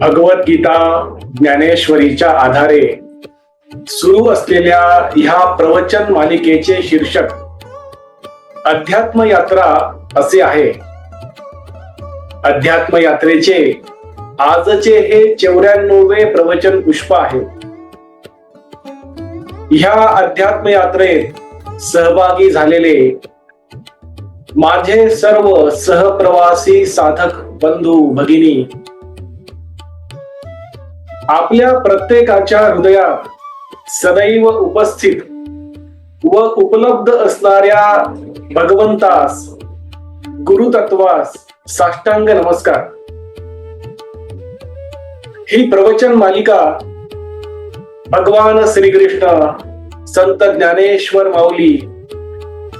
भगवद्गीता ज्ञानेश्वरीच्या आधारे सुरू असलेल्या ह्या प्रवचन मालिकेचे शीर्षक अध्यात्म यात्रा असे आहे. अध्यात्म यात्रेचे आजचे हे चौऱ्याण्णवे प्रवचन पुष्प आहे. ह्या अध्यात्म यात्रेत सहभागी झालेले माझे सर्व सहप्रवासी साधक बंधू भगिनी आपल्या प्रत्येकाच्या हृदयात सदैव उपस्थित व उपलब्ध असणाऱ्या भगवंतास गुरुतत्वास साष्टांग नमस्कार. ही प्रवचन मालिका भगवान श्रीकृष्ण संत ज्ञानेश्वर माऊली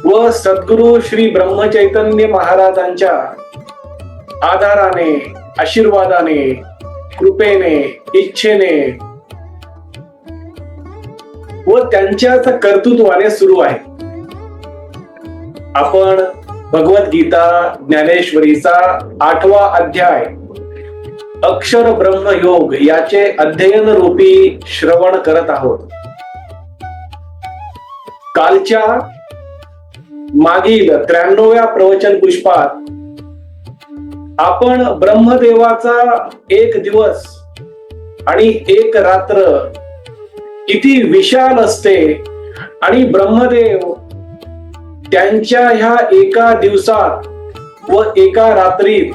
व सद्गुरु श्री ब्रह्मचैतन्य महाराजांच्या आधाराने आशीर्वादाने कृपेने इच्छेने व त्यांच्याच कर्तृत्वाने सुरू आहे. आपण भगवद्गीता ज्ञानेश्वरीचा आठवा अध्याय अक्षर ब्रह्म योग याचे अध्ययन रूपी श्रवण करत आहोत. कालच्या मागील त्र्याण्णव्या प्रवचन पुष्पात आपण ब्रह्मदेवाचा एक दिवस आणि एक रात्र किती विशाल असते आणि ब्रह्मदेव त्यांच्या ह्या एका दिवसात व एका रात्रीत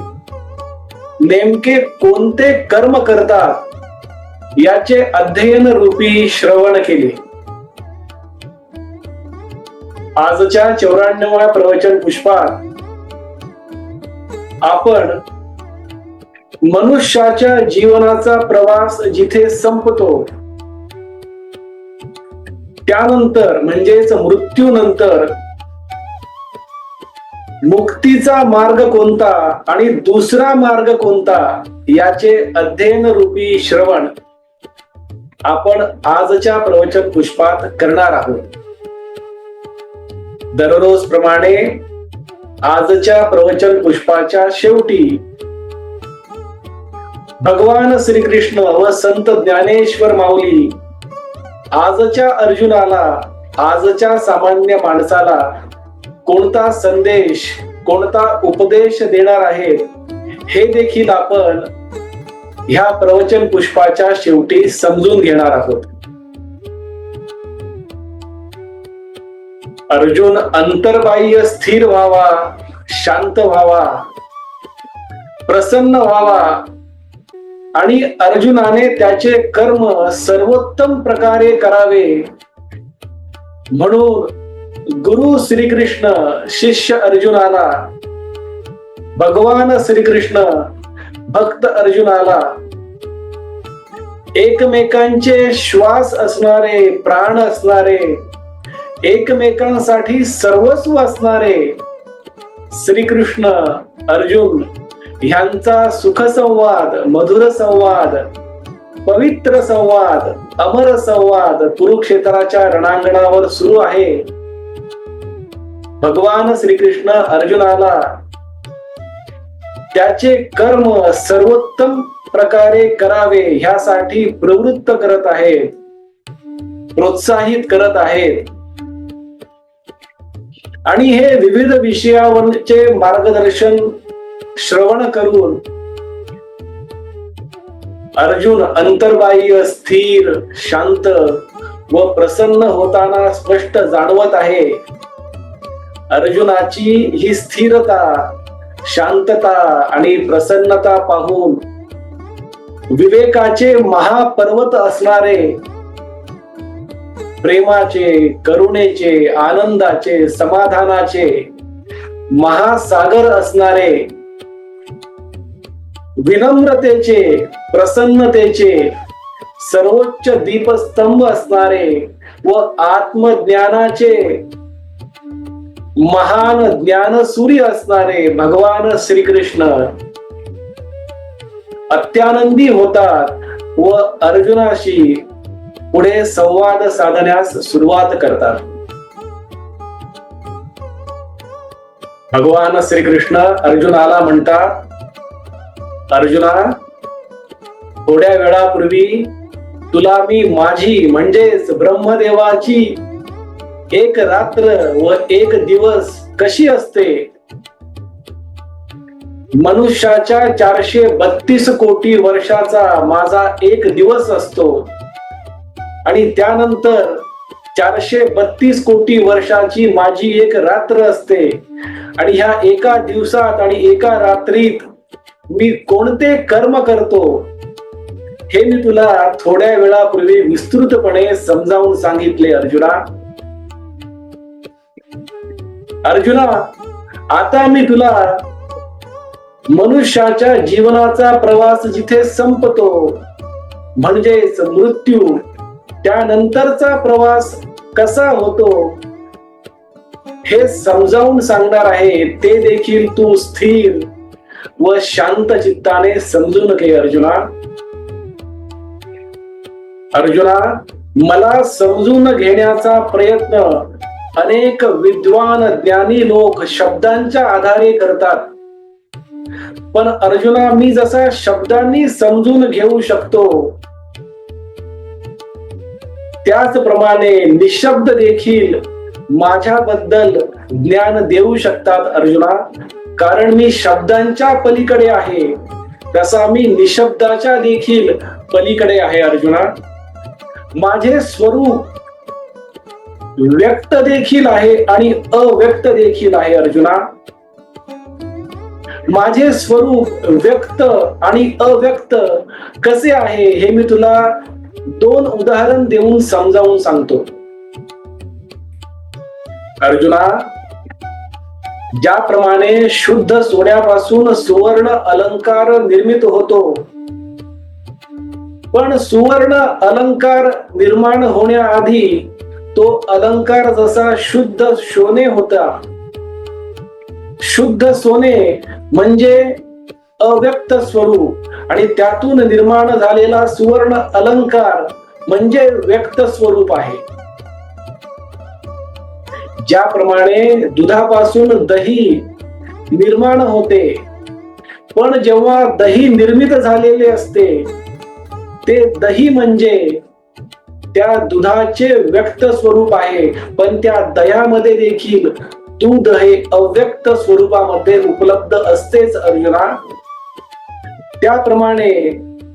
नेमके कोणते कर्म करतात याचे अध्ययन रूपी श्रवण केले. आजच्या चौऱ्याण्णव्या प्रवचन पुष्पात आपण मनुष्याच्या जीवनाचा प्रवास जिथे संपतो त्यानंतर म्हणजेच मृत्यूनंतर मुक्तीचा मार्ग कोणता आणि दुसरा मार्ग कोणता याचे अध्ययन रूपी श्रवण आपण आजच्या प्रवचन पुष्पात करणार आहोत. दररोज प्रमाणे आजच्या प्रवचन पुष्पाच्या शेवटी भगवान श्रीकृष्ण व संत ज्ञानेश्वर माऊली आजच्या अर्जुनाला आजच्या सामान्य माणसाला कोणता संदेश कोणता उपदेश देणार आहेत हे देखील आपण ह्या प्रवचन पुष्पाच्या शेवटी समजून घेणार आहोत. अर्जुन अंतर्बाह्य स्थिर व्हावा शांत व्हावा प्रसन्न व्हावा. आणि अर्जुनाने त्याचे कर्म सर्वोत्तम प्रकारे करावे. म्हणून गुरु श्रीकृष्ण शिष्य अर्जुनाला भगवान श्रीकृष्ण भक्त अर्जुनाला एकमेकांचे श्वास असणारे प्राण असणारे एकमेकांसाठी सर्वस्व असणारे श्रीकृष्ण अर्जुन ह्यांचा सुख संवाद मधुर संवाद पवित्र संवाद अमर संवाद कुरुक्षेत्राच्या रणांगणावर सुरू आहे. भगवान श्रीकृष्ण अर्जुनाला त्याचे कर्म सर्वोत्तम प्रकारे करावे ह्यासाठी प्रवृत्त करत आहेत प्रोत्साहित करत आहेत. आणि हे विविध विषयावरचे मार्गदर्शन श्रवण करून अर्जुन अंतर्बाह्य स्थिर शांत व प्रसन्न होताना स्पष्ट जाणवत आहे. अर्जुनाची ही स्थिरता शांतता आणि प्रसन्नता पाहून विवेकाचे महापर्वत असणारे प्रेमाचे करुणेचे आनंदाचे समाधानाचे महासागर असणारे विनम्रतेचे प्रसन्नतेचे सर्वोच्च दीपस्तंभ असणारे व आत्मज्ञानाचे महान ज्ञान सूर्य असणारे भगवान श्रीकृष्ण अत्यानंदी होतात व अर्जुनाशी पुढे संवाद साधण्यास सुरुवात करतात. भगवान श्रीकृष्ण अर्जुनाला म्हणतात अर्जुना थोड्या वेळापूर्वी तुला मी माझी म्हणजेच ब्रह्मदेवाची एक रात्र व एक दिवस कशी असते? मनुष्याच्या चारशे बत्तीस कोटी वर्षाचा माझा एक दिवस असतो. आणि त्यानंतर चारशे बत्तीस कोटी वर्षाची माझी एक रात्र असते. आणि ह्या एका दिवसात आणि एका रात्रीत मी कोणते कर्म करतो हे मी तुला थोड्या वेळापूर्वी विस्तृतपणे समजावून सांगितले अर्जुना. अर्जुना आता मी तुला मनुष्याच्या जीवनाचा प्रवास जिथे संपतो म्हणजेच मृत्यू त्यानंतरचा प्रवास कसा होतो हे समजावून सांगणार आहे. ते देखील तू स्थिर व शांत चित्ताने समजून घे अर्जुना. अर्जुना मला समजून घेण्याचा प्रयत्न अनेक विद्वान ज्ञानी लोक शब्दांच्या आधारे करतात. पण अर्जुना मी जसा शब्दांनी समजून घेऊ शकतो त्याचप्रमाणे निशब्द देखील माझ्याबद्दल ज्ञान देऊ शकतात अर्जुना. कारण मी शब्दांच्या पलीकडे आहे. तसा मी निशब्दाच्या देखील पलीकडे आहे अर्जुना. माझे स्वरूप व्यक्त देखील आहे आणि अव्यक्त देखील आहे अर्जुना. माझे स्वरूप व्यक्त आणि अव्यक्त कसे आहे हे मी तुला दोन उदाहरण देऊन समजावून सांगतो. अर्जुना ज्याप्रमाणे शुद्ध सोन्यापासून सुवर्ण अलंकार निर्मित होतो पण सुवर्ण अलंकार निर्माण होण्याआधी तो अलंकार जसा शुद्ध सोने होता. शुद्ध सोने म्हणजे अव्यक्त स्वरूप आणि त्यातून निर्माण झालेला सुवर्ण अलंकार म्हणजे व्यक्त स्वरूप आहे. ज्याप्रमाणे दुधापासून दही निर्माण होते पण जेव्हा दही निर्मित झालेले असते ते दही म्हणजे त्या दुधाचे व्यक्त स्वरूप आहे पण त्या दह्यामध्ये देखील दूध हे अव्यक्त स्वरूपामध्ये उपलब्ध असतेच अर्जुना. त्याप्रमाणे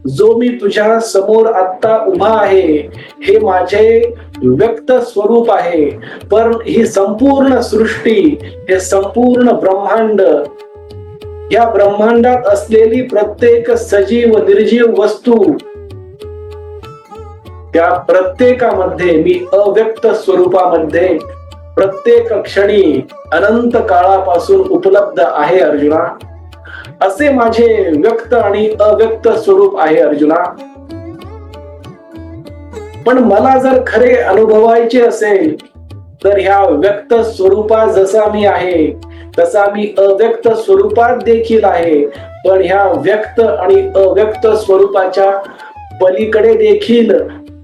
जो मी तुझ्या समोर आता उभा आहे हे माझे व्यक्त स्वरूप आहे. पण ही संपूर्ण सृष्टी हे संपूर्ण ब्रह्मांड या ब्रह्मांडात असलेली प्रत्येक सजीव निर्जीव वस्तू त्या प्रत्येकामध्ये मी अव्यक्त स्वरूपामध्ये प्रत्येक क्षणी अनंत काळापासून उपलब्ध आहे अर्जुना. असे माझे व्यक्त आणि अव्यक्त स्वरूप आहे अर्जुना. पण मला जर खरे अनुभवायचे असेल तर ह्या व्यक्त स्वरूपात जसा मी आहे तसा मी अव्यक्त स्वरूपात देखील आहे. पण ह्या व्यक्त आणि अव्यक्त स्वरूपाच्या पलीकडे देखील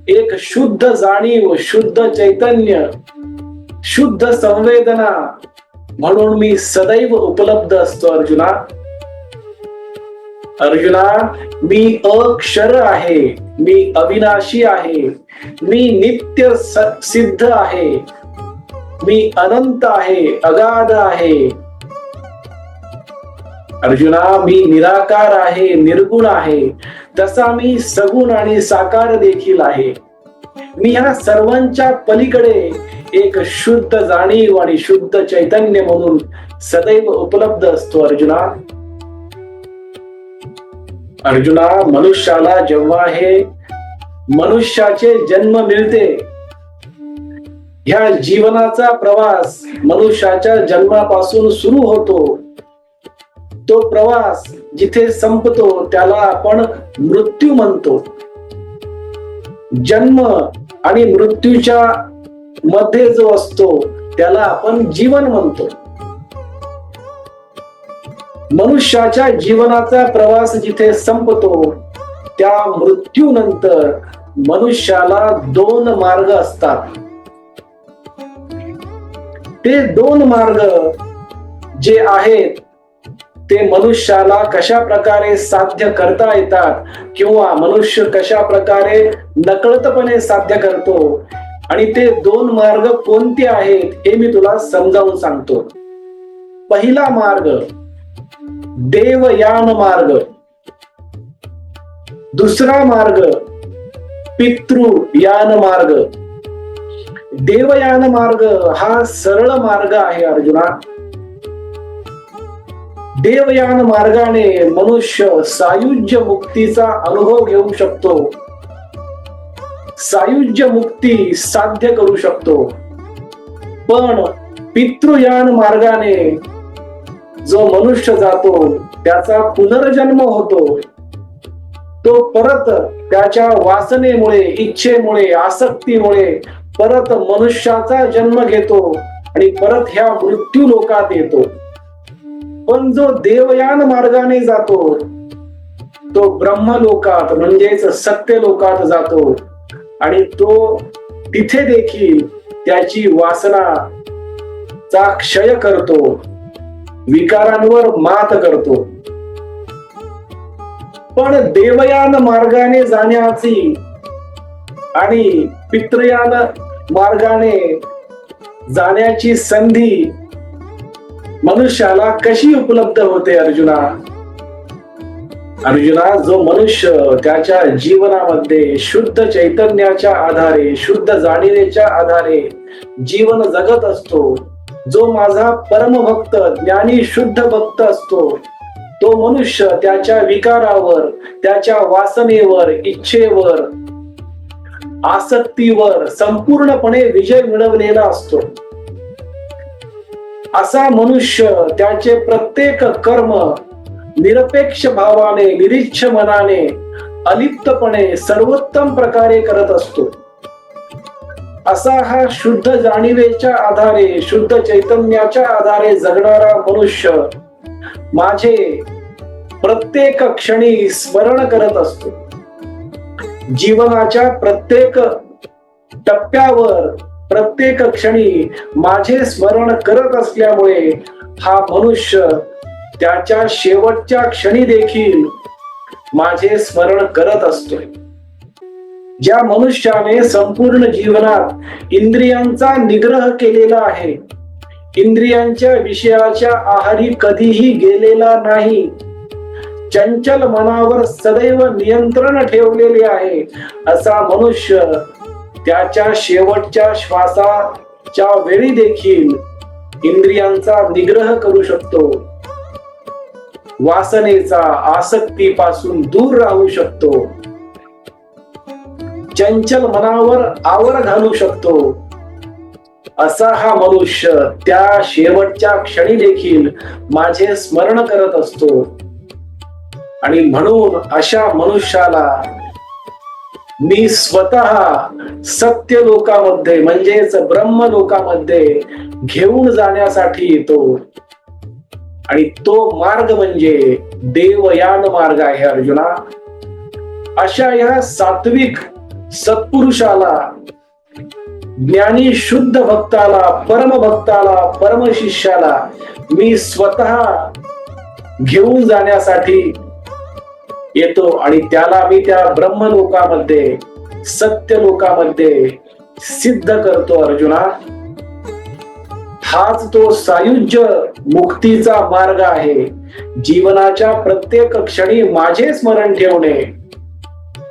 एक शुद्ध जाणीव शुद्ध चैतन्य शुद्ध संवेदना म्हणून मी सदैव उपलब्ध असतो अर्जुना. अर्जुना मी अक्षर आहे मी अविनाशी आहे मी नित्य सिद्ध आहे मी अनंत आहे अगाध आहे. अर्जुना मी निराकार आहे निर्गुण आहे तसा मी सगुण आणि साकार देखील आहे. मी ह्या सर्वांच्या पलीकडे एक शुद्ध जाणीव आणि शुद्ध चैतन्य म्हणून सदैव उपलब्ध असतो अर्जुना. अर्जुना मनुष्याला जेव्हा हे मनुष्याचे जन्म मिळते ह्या जीवनाचा प्रवास मनुष्याच्या जन्मापासून सुरू होतो. तो प्रवास जिथे संपतो त्याला आपण मृत्यू म्हणतो. जन्म आणि मृत्यूच्या मध्ये जो असतो त्याला आपण जीवन म्हणतो. मनुष्याच्या जीवनाचा प्रवास जिथे संपतो त्या मृत्यूनंतर मनुष्याला दोन मार्ग असतात. ते दोन मार्ग जे आहेत ते मनुष्याला कशा प्रकारे साध्य करता येतात किंवा मनुष्य कशा प्रकारे नकळतपणे साध्य करतो आणि ते दोन मार्ग कोणते आहेत हे मी तुला समजावून सांगतो. पहिला मार्ग देवयान मार्ग दुसरा मार्ग पितृयान मार्ग देवयान मार्ग हा सरळ मार्ग आहे अर्जुना. देवयान मार्गाने मनुष्य सायुज्य मुक्तीचा अनुभव घेऊ शकतो. सायुज्य मुक्ती साध्य करू शकतो. पण पितृयान मार्गाने जो मनुष्य जातो त्याचा पुनर्जन्म होतो. तो परत त्याच्या वासनेमुळे इच्छेमुळे आसक्तीमुळे परत मनुष्याचा जन्म घेतो आणि परत ह्या मृत्यू लोकात येतो. पण जो देवयान मार्गाने जातो तो ब्रह्मलोकात म्हणजेच सत्य लोकात जातो. आणि तो तिथे देखील त्याची वासना चा क्षय करतो. विकारांवर मात करतो. पण देवयान मार्गाने जाण्याची आणि पितृयान मार्गाने जाण्याची संधी मनुष्याला कशी उपलब्ध होते अर्जुना? अर्जुना जो मनुष्य त्याच्या जीवनामध्ये शुद्ध चैतन्याच्या आधारे शुद्ध जाणीवेच्या आधारे जीवन जगत असतो जो माझा परमभक्त ज्ञानी शुद्ध भक्त असतो तो मनुष्य त्याच्या विकारावर त्याच्या वासनेवर इच्छेवर आसक्तीवर संपूर्णपणे विजय मिळवलेला असतो. असा मनुष्य त्याचे प्रत्येक कर्म निरपेक्ष भावाने निरीच्छ मनाने अलिप्तपणे सर्वोत्तम प्रकारे करत असतो. असा हा शुद्ध जाणीवेच्या आधारे शुद्ध चैतन्याच्या आधारे जगणारा मनुष्य माझे प्रत्येक क्षणी स्मरण करत असतो. जीवनाच्या प्रत्येक टप्प्यावर प्रत्येक क्षणी माझे स्मरण करत असल्यामुळे हा मनुष्य त्याच्या शेवटच्या क्षणी देखील माझे स्मरण करत असतोय. ज्या मनुष्याने संपूर्ण जीवनात इंद्रियांचा निग्रह केलेला आहे इंद्रियांच्या विषयाच्या आहारी कधीही गेलेला नाही चंचल मनावर सदैव नियंत्रण ठेवलेले आहे असा मनुष्य त्याच्या शेवटच्या श्वासाच्या वेळी देखील इंद्रियांचा निग्रह करू शकतो. वासनेचा आसक्तीपासून दूर राहू शकतो. चंचल मनावर आवर घालू शकतो. असा हा मनुष्य त्या शेवटच्या क्षणी देखील माझे स्मरण करत असतो. आणि म्हणून अशा मनुष्याला मी स्वतः सत्य लोकामध्ये म्हणजेच ब्रह्म लोकामध्ये घेऊन जाण्यासाठी येतो. आणि तो मार्ग म्हणजे देवयान मार्ग आहे अर्जुना. अशा या सात्विक सत्पुरुषाला ज्ञानी शुद्ध भक्ताला परम भक्ताला परम शिष्याला मी स्वतः घेऊन जाण्यासाठी येतो आणि त्याला मी त्या ब्रह्मलोकामध्ये सत्य लोकामध्ये सिद्ध करतो अर्जुना. हाच तो सायुज्य मुक्तीचा मार्ग आहे. जीवनाच्या प्रत्येक क्षणी माझे स्मरण ठेवणे.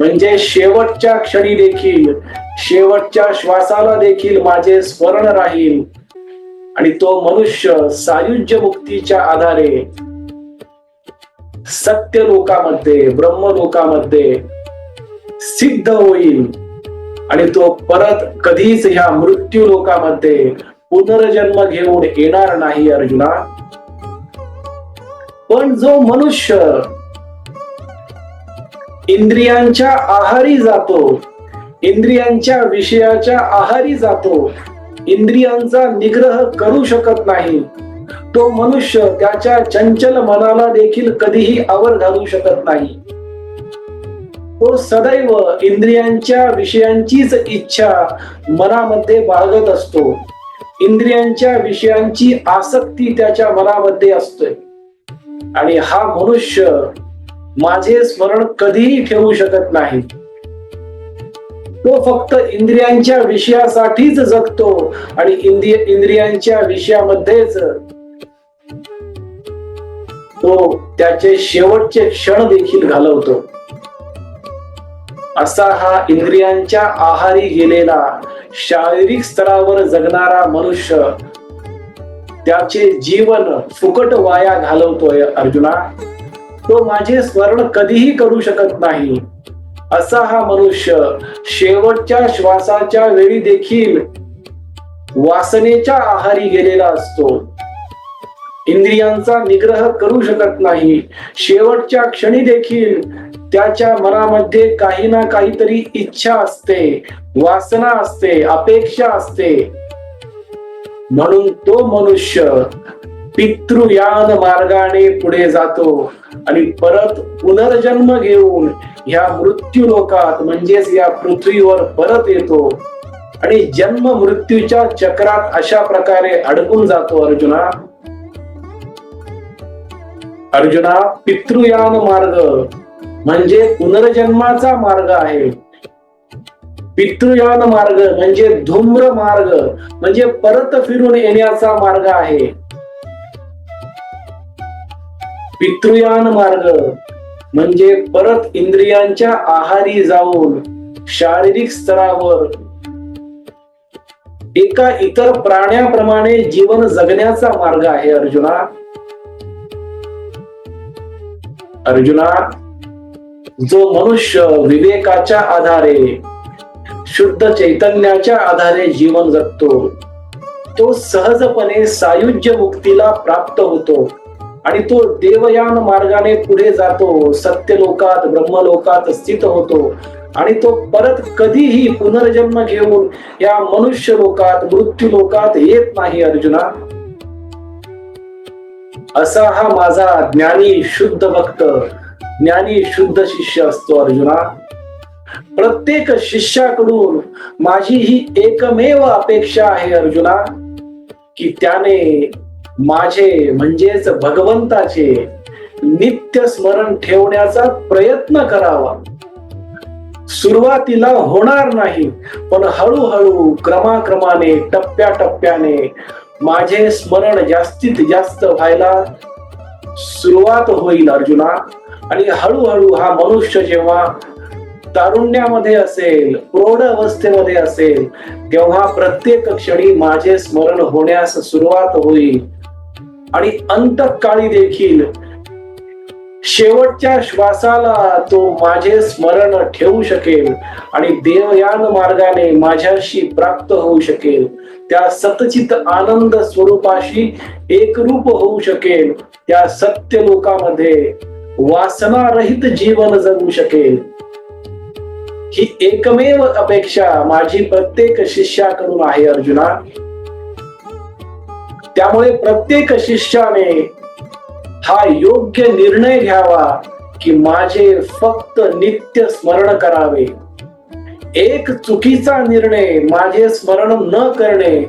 म्हणजे शेवटच्या क्षणी देखील शेवटच्या श्वासाला देखील माझे स्मरण राहील. आणि तो मनुष्य सायुज्य मुक्तीच्या आधारे सत्य लोकामध्ये ब्रह्म लोकामध्ये सिद्ध होईल. आणि तो परत कधीच ह्या मृत्यू लोकामध्ये पुनर्जन्म घेऊन येणार नाही अर्जुना. पण जो मनुष्य इंद्रियांच्या आहारी जातो. इंद्रियांच्या विषयाच्या आहारी जातो. इंद्रियांचा निग्रह करू शकत नाही. तो मनुष्य त्याच्या चंचल मनाला देखील कधीही आवर घालू शकत नाही. तो सदैव इंद्रियांच्या विषयांचीच इच्छा मनामध्ये बाळगत असतो. इंद्रियांच्या विषयांची आसक्ती त्याच्या मनामध्ये असते. आणि हा मनुष्य माझे स्मरण कधीही ठेवू शकत नाही. तो फक्त इंद्रियांच्या विषयासाठीच जगतो आणि इंद्रिय इंद्रियांच्या विषयामध्येच तो त्याचे शेवटचे क्षण देखील घालवतो. असा हा इंद्रियांच्या आहारी गेलेला शारीरिक स्तरावर जगणारा मनुष्य त्याचे जीवन फुकट वाया घालवतोय अर्जुना. तो माझे स्मरण कधीही करू शकत नाही. असा हा मनुष्य शेवटच्या श्वासाच्या वेळी देखील वासनेच्या आहारी गेलेला असतो. इंद्रियांचा निग्रह करू शकत नाही. शेवटच्या क्षणी देखील त्याच्या मनामध्ये काही ना काहीतरी इच्छा असते वासना असते अपेक्षा असते. म्हणून तो मनुष्य पितृयान मार्गाने पुढे जातो आणि परत पुनर्जन्म घेऊन ह्या मृत्यू लोकात म्हणजेच या पृथ्वीवर परत येतो. आणि जन्म मृत्यूच्या चक्रात अशा प्रकारे अडकून जातो अर्जुना. अर्जुना पितृयान मार्ग म्हणजे पुनर्जन्माचा मार्ग आहे. पितृयान मार्ग म्हणजे धूम्र मार्ग म्हणजे परत फिरून येण्याचा मार्ग आहे. पितृयान मार्ग. म्हणजे परत इंद्रियांच्या आहारी जाऊन शारीरिक स्तरावर. एका इतर प्राण्याप्रमाणे जीवन जगण्याचा मार्ग आहे अर्जुना. अर्जुना जो मनुष्य विवेकाच्या आधारे शुद्ध चैतन्याच्या आधारे जीवन जगतो तो सहजपणे सायुज्य मुक्तीला प्राप्त होतो. आणि तो देवयान मार्गाने पुढे जातो सत्य लोकात ब्रह्मलोकात स्थित होतो. आणि तो परत कधीही पुनर्जन्म घेऊन या मनुष्य लोकात मृत्यू लोकात येत नाही अर्जुना. असा हा माझा ज्ञानी शुद्ध भक्त ज्ञानी शुद्ध शिष्य असतो अर्जुना. प्रत्येक शिष्याकडून माझी ही एकमेव अपेक्षा आहे अर्जुना की त्याने माझे म्हणजेच भगवंताचे नित्य स्मरण ठेवण्याचा प्रयत्न करावा. सुरुवातीला होणार नाही पण हळूहळू क्रमाक्रमाने टप्प्या टप्प्याने माझे स्मरण जास्तीत जास्त व्हायला सुरुवात होईल अर्जुना. आणि हळूहळू हा मनुष्य जेव्हा तारुण्यामध्ये असेल प्रौढ अवस्थेमध्ये असेल तेव्हा प्रत्येक क्षणी माझे स्मरण होण्यास सुरुवात होईल. आणि अंतकाळी देखील शेवटच्या श्वासाला तो माझे स्मरण ठेवू शकेल आणि देवयान मार्गाने माझ्याशी प्राप्त होऊ शकेल. त्या सतचित आनंद स्वरूपाशी एकरूप होऊ शकेल. त्या सत्य लोकामध्ये वासनारहित जीवन जगू शकेल. ही एकमेव अपेक्षा माझी प्रत्येक शिष्याकडून आहे अर्जुना. त्यामुळे प्रत्येक शिष्याने हा योग्य निर्णय घ्यावा की माझे फक्त नित्य स्मरण करावे. एक चुकीचा निर्णय माझे स्मरण न करणे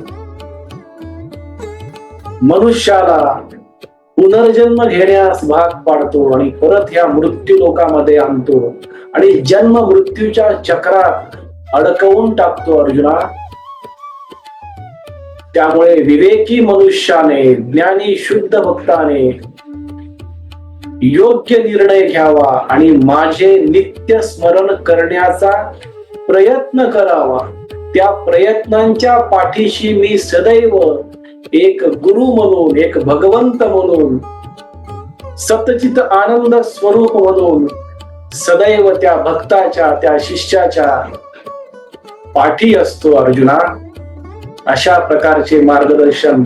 मनुष्याला पुनर्जन्म घेण्यास भाग पाडतो आणि परत ह्या मृत्यू लोकामध्ये आणतो. आणि जन्म मृत्यूच्या चक्रात अडकवून टाकतो अर्जुना. त्यामुळे विवेकी मनुष्याने ज्ञानी शुद्ध भक्ताने योग्य निर्णय घ्यावा आणि माझे नित्य स्मरण करण्याचा प्रयत्न करावा. त्या प्रयत्नांच्या पाठीशी मी सदैव एक गुरु म्हणून एक भगवंत म्हणून सतचित आनंद स्वरूप म्हणून सदैव त्या भक्ताच्या त्या शिष्याच्या पाठी असतो अर्जुना. अशा प्रकारचे मार्गदर्शन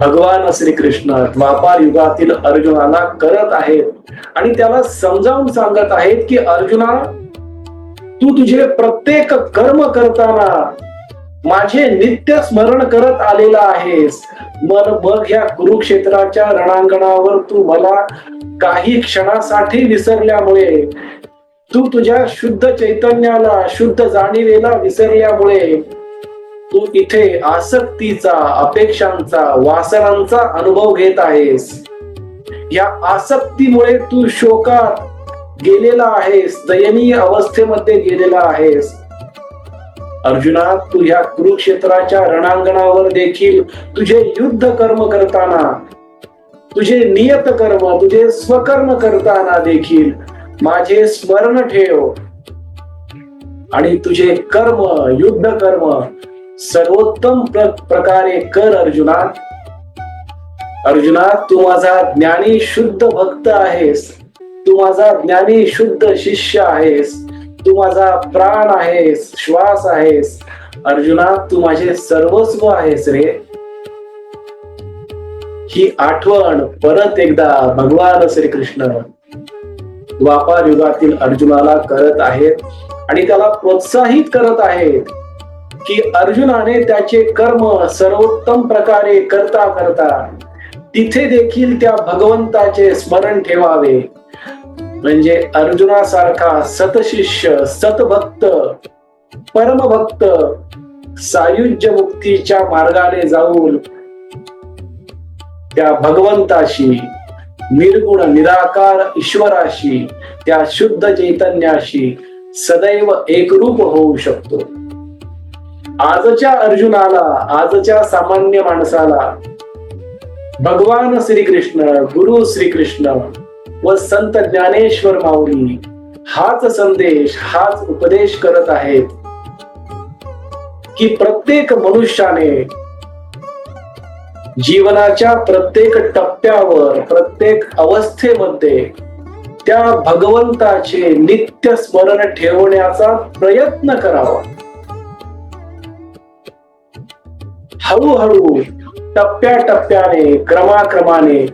भगवान श्रीकृष्ण द्वापार युगातील अर्जुनाला करत आहेत. आणि त्याला समजावून सांगत आहेत की अर्जुना तू तुझे प्रत्येक कर्म करताना माझे नित्य स्मरण करत आलेला आहेस. मन मग ह्या कुरुक्षेत्राच्या रणांगणावर तू मला काही क्षणासाठी विसरल्यामुळे तू तुझ्या शुद्ध चैतन्याला शुद्ध जाणीवेला विसरल्यामुळे तू इथे आसक्तीचा अपेक्षांचा वासनांचा अनुभव घेत आहेस. या आसक्तीमुळे तू शोकात गेलेला आहेस दयनीय अवस्थेमध्ये गेलेला आहेस. अर्जुना तू ह्या कुरुक्षेत्राच्या रणांगणावर देखील तुझे युद्ध कर्म करताना तुझे नियत कर्म तुझे स्वकर्म करताना देखील माझे स्मरण ठेव. आणि तुझे कर्म युद्ध कर्म सर्वोत्तम प्र- प्रकारे कर अर्जुना. अर्जुना तू माझा ज्ञानी शुद्ध भक्त आहेस. तू माझा ज्ञानी शुद्ध शिष्य आहेस. तू माझा प्राण आहेस श्वास आहेस. अर्जुना तू माझे सर्वस्व आहेस रे. ही आठवण परत एकदा भगवान श्रीकृष्ण द्वापार युगातील अर्जुनाला करत आहेत आणि त्याला प्रोत्साहित करत आहेत. की अर्जुनाने त्याचे कर्म सर्वोत्तम प्रकारे करता करता तिथे देखील त्या भगवंताचे स्मरण ठेवावे. म्हणजे अर्जुनासारखा सतशिष्य सतभक्त परमभक्त सायुज्य मुक्तीच्या मार्गाने जाऊन त्या भगवंताशी निर्गुण निराकार ईश्वराशी त्या शुद्ध चैतन्याशी सदैव एकरूप होऊ शकतो. आजच्या अर्जुनाला आजच्या सामान्य माणसाला भगवान श्रीकृष्ण गुरु श्रीकृष्ण व संत ज्ञानेश्वर माऊली हाच संदेश हाच उपदेश करत आहेत की प्रत्येक मनुष्याने जीवनाच्या प्रत्येक टप्प्यावर प्रत्येक अवस्थेमध्ये त्या भगवंताचे नित्य स्मरण ठेवण्याचा प्रयत्न करावा. हळूहळू टप्प्या टप्प्याने क्रमाक्रमाने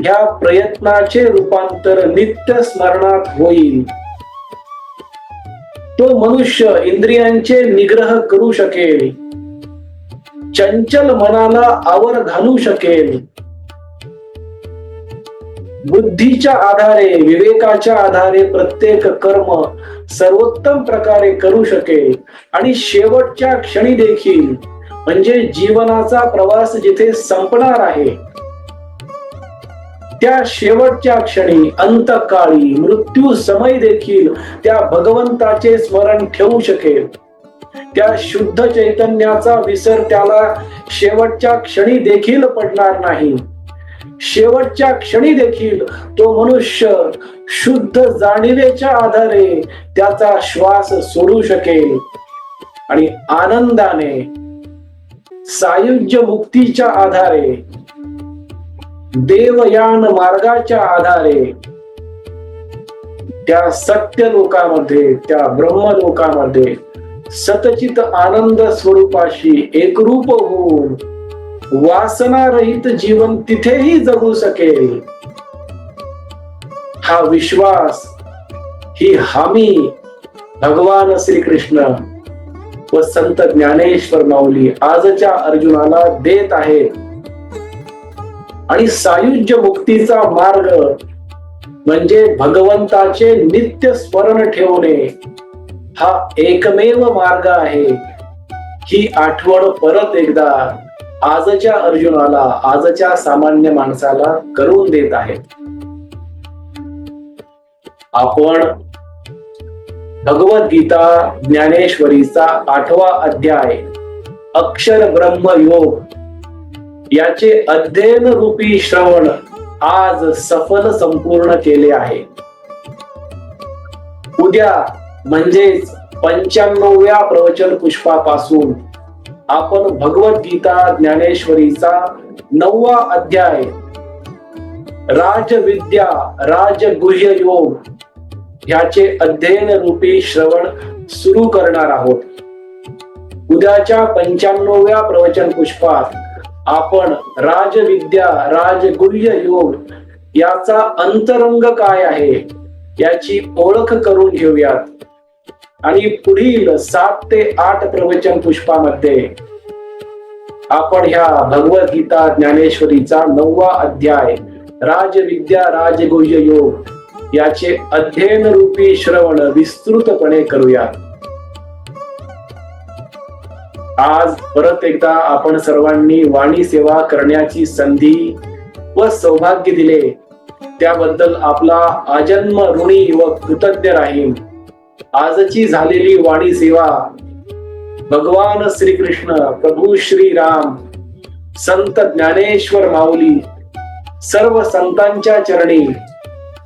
या प्रयत्नाचे रूपांतर नित्य स्मरणात होईल. तो मनुष्य इंद्रियांचे निग्रह करू शकेल. चंचल मनाला आवर घालू शकेल. बुद्धीच्या आधारे विवेकाच्या आधारे प्रत्येक कर्म सर्वोत्तम प्रकारे करू शकेल. आणि शेवटच्या क्षणी देखील म्हणजे जीवनाचा प्रवास जिथे संपणार आहे त्या शेवटच्या क्षणी अंतकाळी मृत्यू समय देखील त्या भगवंताचे स्मरण ठेवू शकेल. त्या शुद्ध चैतन्याचा विसर त्याला शेवटच्या क्षणी देखील पडणार नाही. शेवटच्या क्षणी देखील तो मनुष्य शुद्ध जाणीवेच्या आधारे त्याचा श्वास सोडू शकेल. आणि आनंदाने सायुज्य मुक्तीच्या आधारे देवयान मार्गाच्या आधारे त्या सत्य लोकामध्ये त्या ब्रह्म लोकामध्ये सतचित आनंद स्वरूपाशी एकरूप होऊन वासनारहित जीवन तिथेही जगू शकेल हा विश्वास ही हामी भगवान श्रीकृष्ण व संत ज्ञानेश्वर माऊली आजच्या अर्जुनाला देत आहेत आणि सायुज्य मुक्तीचा मार्ग म्हणजे भगवंताचे नित्य स्मरण ठेवणे हा एकमेव मार्ग आहे. ही आठवण परत एकदा आजच्या अर्जुनाला आजच्या सामान्य माणसाला करून देत आहेत आपण भगवद्गीता ज्ञानेश्वरीचा आठवा अध्याय अक्षर ब्रह्म योग. याचे अध्ययन रूपी श्रवण आज सफल संपूर्ण केले आहे. उद्या म्हणजेच पंच्याण्णव्या प्रवचन पुष्पापासून आपण भगवद्गीता ज्ञानेश्वरीचा नववा अध्याय राजविद्या राजगुह्य योग ह्याचे अध्ययन रूपी श्रवण सुरू करणार आहोत. उद्याच्या पंच्याण्णव्या प्रवचन पुष्पात आपण राजविद्या राजगुह्य योग याचा अंतरंग काय आहे याची ओळख करून घेऊयात. आणि पुढील सात ते आठ प्रवचन पुष्पामध्ये आपण ह्या भगवद्गीता ज्ञानेश्वरीचा नववा अध्याय राजविद्या राजगुह्य योग याचे अध्ययन रूपी श्रवण विस्तृतपणे करूया आज परत एकदा आपण सर्वांनी वाणी सेवा करण्याची संधी व सौभाग्य दिले. त्याबद्दल आपला आजन्म ऋणी व कृतज्ञ राहीन. आजची झालेली वाणी सेवा भगवान श्रीकृष्ण प्रभू श्रीराम संत ज्ञानेश्वर माऊली सर्व संतांच्या चरणी